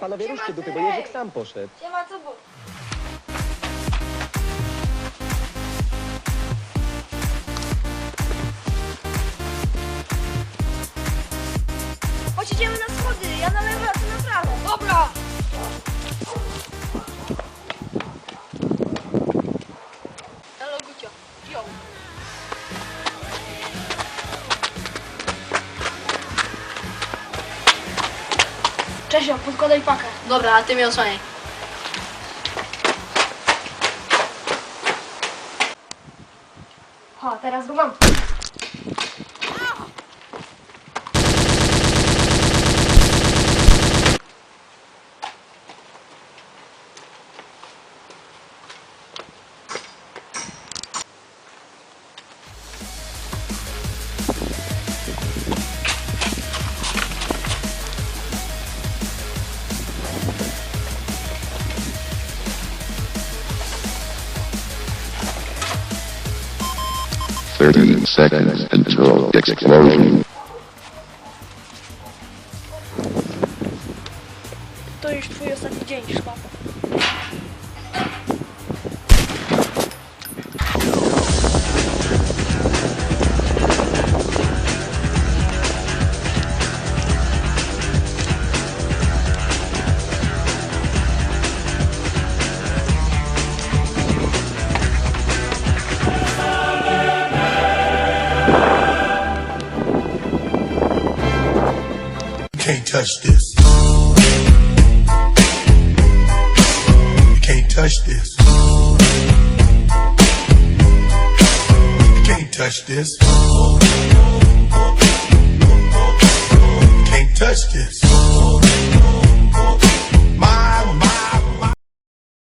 Panowie, ruszcie dupy, bo Jerzyk sam poszedł. Siema, co było? Chodź, idziemy na schody, ja na lewo, Czesio, podkładaj pakę. Dobra, a ty mnie osłaniaj. Ha, teraz go mam. Thirty seconds until explosion. To już twój ostatni dzień, szlapa. Can't touch this. You can't touch this. You can't touch this.